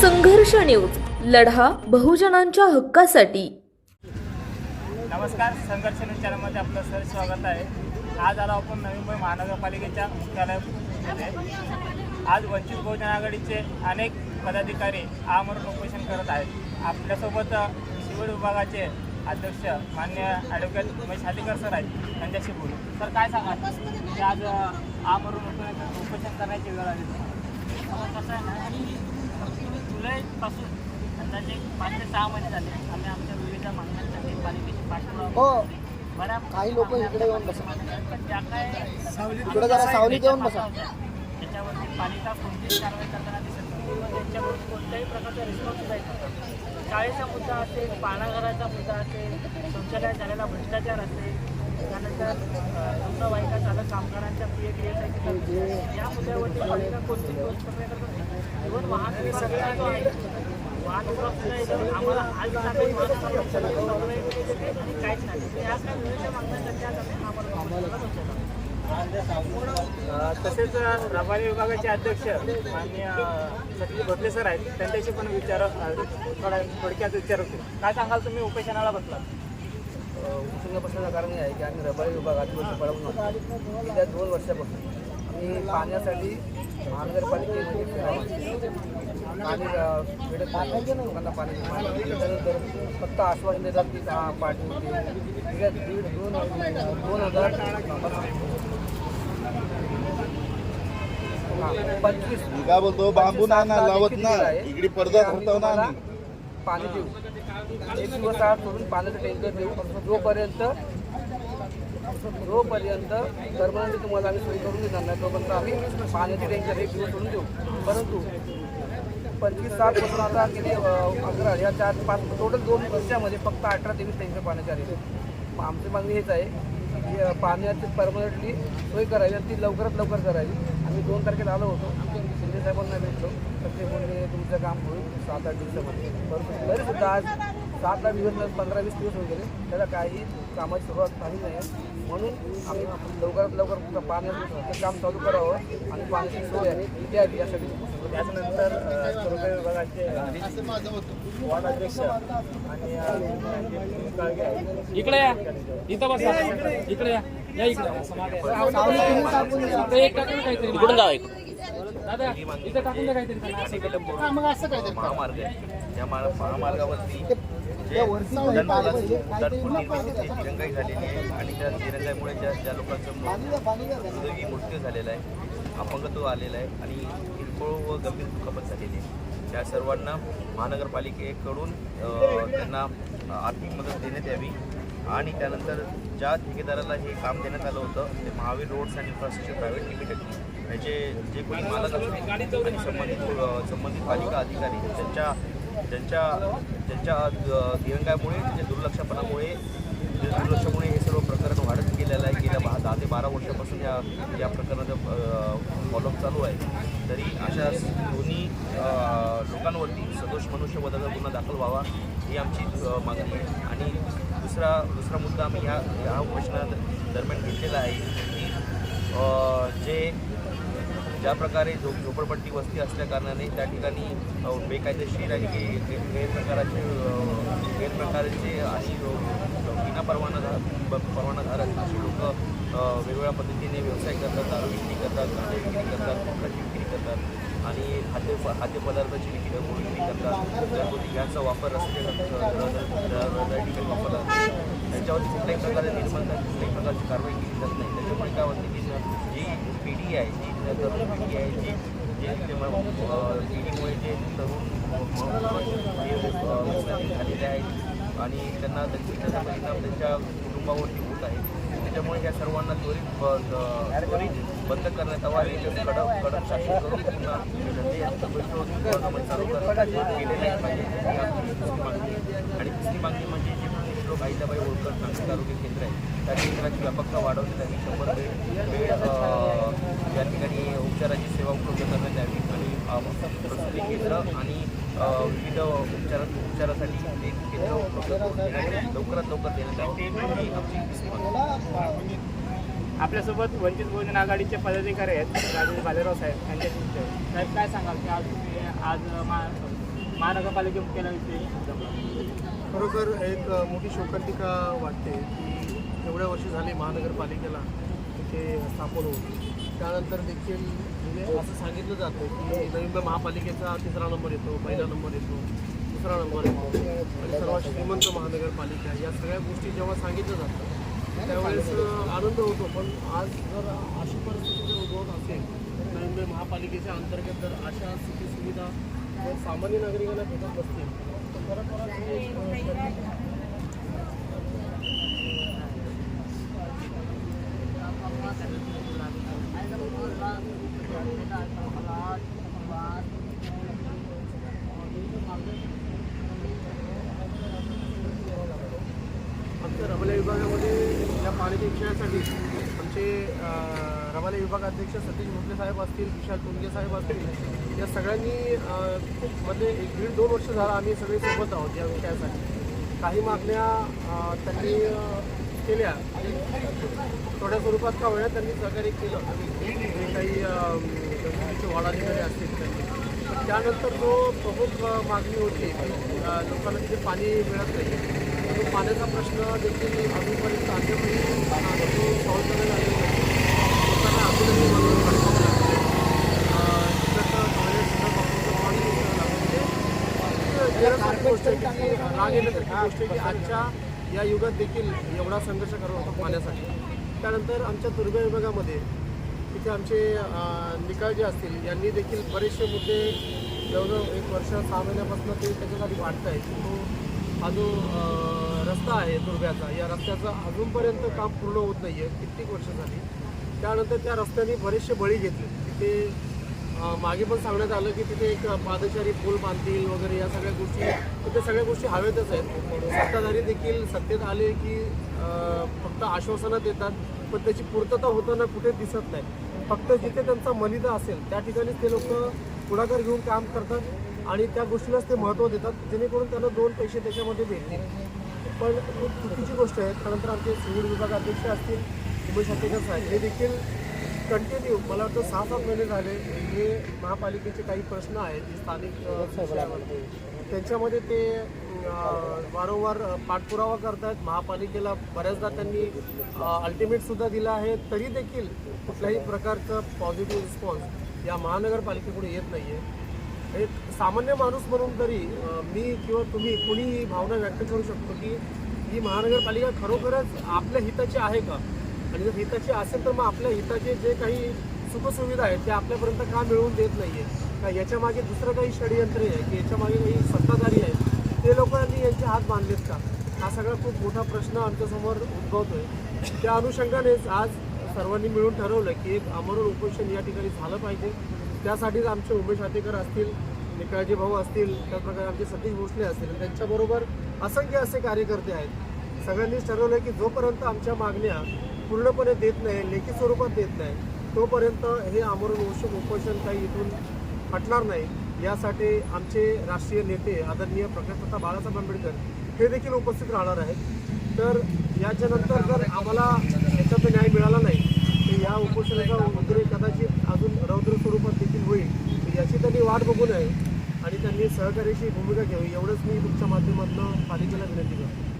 संघर्ष न्यूज लढा बहुजनांच्या हक्कासाठी. नमस्कार संघर्ष न्यूज चॅनलमध्ये आपलं सर स्वागत आहे. आज आलो आपण नवी मुंबई महानगरपालिकेच्या मुख्यालयामध्ये. आज वंचित बहुजन आघाडीचे अनेक पदाधिकारी आमरण उपोषण करत आहेत. आपल्यासोबत शिवड विभागाचे अध्यक्ष मान्य ॲडव्होकेट उमेश हातीकर सर आहेत त्यांच्याशी बोलू सर काय सांगा की आज अ, आमरण उपोषण करण्याची वेळ आली कसं आहे ना जुलैपासून अंदाजे पाच ते सहा महिने झाले आम्ही आमच्या विविध मागण्यांसाठी पालिकेची पाठपुरावा हो. बऱ्याच काही लोकं इकडे येऊन बसा. ज्या काय सावलीत येऊन बसा. त्याच्यावरती पालिका कोणतीही कारवाई करताना दिसत त्यांच्याकडून कोणत्याही प्रकारचा रिस्पॉन्स सुद्धा येत शाळेचा मुद्दा असेल पाळणाघराचा मुद्दा असेल शौचालयात झालेला भ्रष्टाचार असेल त्यानंतर रुग्णवाहिका चालक कामगारांच्या पी एफ या मुद्द्यावरती पालिका कोणतीही गोष्ट प्रक्रिया करत. इव्हन वाहन विभागाचा जो आहे. वाहन विभाग सुद्धा याच्यावर आम्हाला आज ताब्यात वाहन विभागाची काहीच नाही. तर काय वेळेच्या मागण्यांसाठी आज आम्ही आम्हाला तसेच रबारी विभागाचे अध्यक्ष माननीय सतीश भोसले सर आहेत. त्यांच्याशी पण विचार थोडा थोडक्यात होते काय सांगाल तुम्ही उपेशनाला बसला? उशिरा बसण्याचं कारण हे आहे की आम्ही रबारी विभाग आदिवासी पडवून गेल्या दोन वर्षापासून. आम्ही पाण्यासाठी महानगरपालिकेमध्ये नाही. लोकांना पाणी फक्त आश्वासन देतात की हा पाणी होते. दीड दोन दोन हजार पंचवीस. मी काय बोलतो बांबू ना ना लावत ना. इकडे पडदा धरतो ना पाणी देऊ. एक दिवस आत सोडून पाण्याचं टँकर देऊ. जोपर्यंत जोपर्यंत परमनंट तुम्हाला आम्ही सोय करून देणार नाही तोपर्यंत आम्ही पाण्याचे टँकर एक दिवस सोडून देऊ. परंतु पंचवीस सात पासून आता गेले अकरा या चार पाच टोटल दोन वर्षामध्ये फक्त अठरा तेवीस टँकर पाण्याच्या आले मग आमची मागणी हेच आहे की पाण्याची परमनंटली सोय करावी आणि ती लवकरात लवकर करावी. आम्ही दोन तारखेला आलो होतो. शिंदे साहेबांना भेटलो. तर ते बोलले तुमचं काम होईल सात आठ दिवसामध्ये. परंतु तरीसुद्धा आज सात आठ दिवस पंधरा वीस दिवस होऊन गेले. त्याला काही कामाची सुरुवात झाली नाही. आहे म्हणून आम्ही लवकरात लवकर पाण्याचं ते काम चालू करावं आणि पाण्याची सोय आहे द्यावी यासाठी. त्याच्यानंतर अ, सुरक्षा विभागाचे वार्ड अध्यक्ष आणि इकडे या. इथं बसा. इकडे या. या इकडे. इथं एक टाकून काहीतरी. इकडून जाऊ दादा इथं टाकून द्या काहीतरी. असं. महामार्ग आहे. त्या मा- महामार्गावरती जे उड्डाणपुलाची उड्डाणपूल निर्मितीची दिरंगाई झालेली आहे आणि त्या दिरंगाईमुळे ज्या ज्या लोकांचं दुर्दैवी मृत्यू झालेला आहे. अपंगत्व आलेला आहे आणि किरकोळ व गंभीर दुखापत झालेली आहे. त्या सर्वांना महानगरपालिकेकडून त्यांना आर्थिक मदत देण्यात यावी आणि त्यानंतर ज्या ठेकेदाराला हे काम देण्यात आलं होतं ते Mahavir roads and infrastructure private limited याचे जे कोणी मालक असतील आणि संबंधित संबंधित पालिका अधिकारी त्यांच्या त्यांच्या त्यांच्या दिरंगामुळे त्यांच्या दुर्लक्षपणामुळे दुर्लक्षामुळे हे सर्व प्रकरण वाढत गेलेलं आहे. गेल्या बा दहा ते बारा वर्षापासून या या प्रकरणाचं फॉलोअप चालू आहे. तरी अशा दोन्ही लोकांवरती सदोष मनुष्यवधाचा गुन्हा दाखल व्हावा ही आमची मागणी आहे. आणि दुसरा दुसरा मुद्दा आम्ही ह्या ह्या उपोषणा दरम्यान घेतलेला आहे की जे ज्या प्रकारे झोप झोपडपट्टी वस्ती असल्या कारणाने त्या ठिकाणी बेकायदेशीर आणि गे- गे- गैरप्रकाराचे अ, गैरप्रकारचे आणि विना परवानाधार परवानाधारक अशी लोक वेगवेगळ्या पद्धतीने व्यवसाय करतात दारू विक्री करतात कांदे विक्री करतात कपड्याची विक्री करतात आणि खाद्य खाद्यपदार्थाची विक्री विक्री करतात घरगुती गॅसचा वापर रस्ते ठिकाणी वापरला त्याच्यावर कुठल्याही प्रकारे निर्बंध कुठल्याही प्रकारची कारवाई केली जात नाही. त्याच्यामुळे काय होतं की जी पिढी आहे जी तरुण पिढी आहे जी जे पिढीमुळे जे तरुण झालेले आहेत आणि त्यांना त्यांचे त्याचा परिणाम त्यांच्या कुटुंबावरती होत आहे. त्याच्यामुळे या सर्वांना त्वरित त्वरित बंद करण्यात यावं आणि कडक कडक शासन करून पुन्हा म्हणजे धंदे चालू करण्यात केले नाही पाहिजे दुसरी आणि तिसरी मागणी म्हणजे जे श्लोक होळकर नाशिक आरोग्य केंद्र आहे त्या केंद्राची व्यापकता वाढवण्यात यावी शंभर बेड बेड या ठिकाणी उपचाराची सेवा उपलब्ध करण्यात यावी आणि प्रसूती केंद्र आणि विविध उपचारा उपचारासाठी ते केंद्र उपलब्ध करून लवकरात लवकर देण्यात यावं ही आमची आपल्यासोबत वंचित बहुजन आघाडीचे पदाधिकारी आहेत राजेश भालेराव साहेब यांच्या साहेब काय सांगाल? की आज आज मा महानगरपालिके मुख्यालयाविषयी खरोखर एक मोठी शोकांतिका वाटते की एवढ्या वर्ष झाली महानगरपालिकेला तिथे स्थापन होऊन. त्यानंतर देखील म्हणजे असं सांगितलं जातं की नवी मुंबई महापालिकेचा तिसरा नंबर येतो पहिला नंबर येतो दुसरा नंबर येतो. आणि सर्वात श्रीमंत महानगरपालिका या सगळ्या गोष्टी जेव्हा सांगितलं जातं त्यावेळेस आनंद होतो. पण आज जर अशी परिस्थिती जर उद्भवत असेल नवी मुंबई महापालिकेच्या अंतर्गत जर अशा स्थिती सुविधा. जर सामान्य नागरिकांना भेटत नसतील तर खरोखरच ही एक, अ, कठीण आमच्या रबाले विभागामध्ये या पाण्याच्या विषयासाठी आमचे अ, विभागाध्यक्ष सतीश भोसले साहेब असतील विशाल तुंगे साहेब असतील या सगळ्यांनी खूप म्हणजे एक दीड दोन वर्ष झालं आम्ही सगळे सोबत आहोत या विषयासाठी. काही मागण्या त्यांनी केल्या. थोड्या स्वरूपात का होण्या त्यांनी सहकार्य केलं. जे काही वाढाधिकारी असतील त्यांनी. त्यानंतर जो प्रमुख मागणी होती लोकांना तिथे पाणी मिळत नाही. तो पाण्याचा प्रश्न देखील अजूनपर्यंत आजपर्यंत सॉल्व करण्यात आलेला नाही लोकांना अजूनही बनवून लागते तिकडचं पाणी गोष्ट आहे की राग येण्यासारखी गोष्ट आहे की आजच्या या युगात देखील एवढा संघर्ष करावा होता पाण्यासाठी त्यानंतर आमच्या दुर्गा विभागामध्ये तिथे आमचे निकाल जे असतील यांनी देखील बरेचसे मुद्दे जवळजवळ एक वर्ष सहा महिन्यापासून ते त्याच्यासाठी वाढत आहे तो हा जो रस्ता आहे दुर्ग्याचा या रस्त्याचं अजूनपर्यंत काम पूर्ण होत नाही आहे कित्येक वर्ष झाली. त्यानंतर त्या रस्त्याने बरेचसे बळी घेतले. तिथे मागे पण सांगण्यात आलं की तिथे एक पादचारी पूल बांधतील वगैरे या सगळ्या गोष्टी तिथे त्या सगळ्या गोष्टी हवेतच आहेत. सत्ताधारी देखील सत्तेत आले की फक्त आश्वासनं देतात पण त्याची पूर्तता होताना कुठे दिसत नाही. फक्त जिथे त्यांचा मलिदा असेल त्या ठिकाणी ते लोक पुढाकार घेऊन काम करतात आणि त्या गोष्टीलाच ते महत्त्व देतात जेणेकरून त्यांना दोन पैसे त्याच्यामध्ये भेटतील. पण खूप चुकीची गोष्ट आहे. त्यानंतर आमचे सिव्हिल विभाग अध्यक्ष असतील उमेश हत्तेकर साहेब हे देखील कंटिन्यू मला वाटतं सहा सात महिने झाले. हे महापालिकेचे काही प्रश्न आहेत जे स्थानिक त्यांच्यामध्ये ते वारंवार पाठपुरावा पाठपुरावा आहेत महापालिकेला बऱ्याचदा त्यांनी अल्टिमेटसुद्धा दिलं आहे. तरी देखील कुठल्याही प्रकारचं पॉझिटिव्ह रिस्पॉन्स या महानगरपालिकेकडे येत नाही आहे एक सामान्य माणूस म्हणून तरी मी किंवा तुम्ही कुणीही भावना व्यक्त करू शकतो की ही महानगरपालिका खरोखरच आपल्या हिताची आहे का? आणि जर हिताची असेल तर मग आपल्या हिताचे जे काही सुखसुविधा आहेत ते आपल्यापर्यंत का मिळवून देत नाही आहे का याच्या मागे दुसरं काही षडयंत्र आहे की याच्या मागे काही सत्ताधारी आहेत ते लोकांनी यांचे हात बांधलेत का? हा सगळा खूप मोठा प्रश्न आमच्यासमोर उद्भवतो आहे त्या अनुषंगानेच आज सर्वांनी मिळून ठरवलं की एक आमरण उपोषण या ठिकाणी झालं पाहिजे. त्यासाठीच आमचे उमेश आतेकर असतील निकाळजी भाऊ असतील त्याचप्रकारे आमचे सतीश भोसले असतील त्यांच्याबरोबर असंख्य असे कार्यकर्ते आहेत. सगळ्यांनीच ठरवलं की जोपर्यंत आमच्या मागण्या पूर्णपणे देत नाही लेखी स्वरूपात देत नाही. तोपर्यंत हे आमरण उपोषण उपोषण काही इथून हटणार नाही. यासाठी आमचे राष्ट्रीय नेते आदरणीय प्रकाशदत्ता बाळासाहेब आंबेडकर हे देखील उपस्थित राहणार आहेत. तर याच्यानंतर जर आम्हाला याच्यात न्याय मिळाला नाही तर या उपोषणाचा उद्रेक कदाचित अजून रौद्र स्वरूपात देखील होईल. तर याची त्यांनी वाट बघू नये आणि त्यांनी सहकार्याची भूमिका घ्यावी. एवढंच मी तुमच्या माध्यमातून पालिकेला विनंती करतो.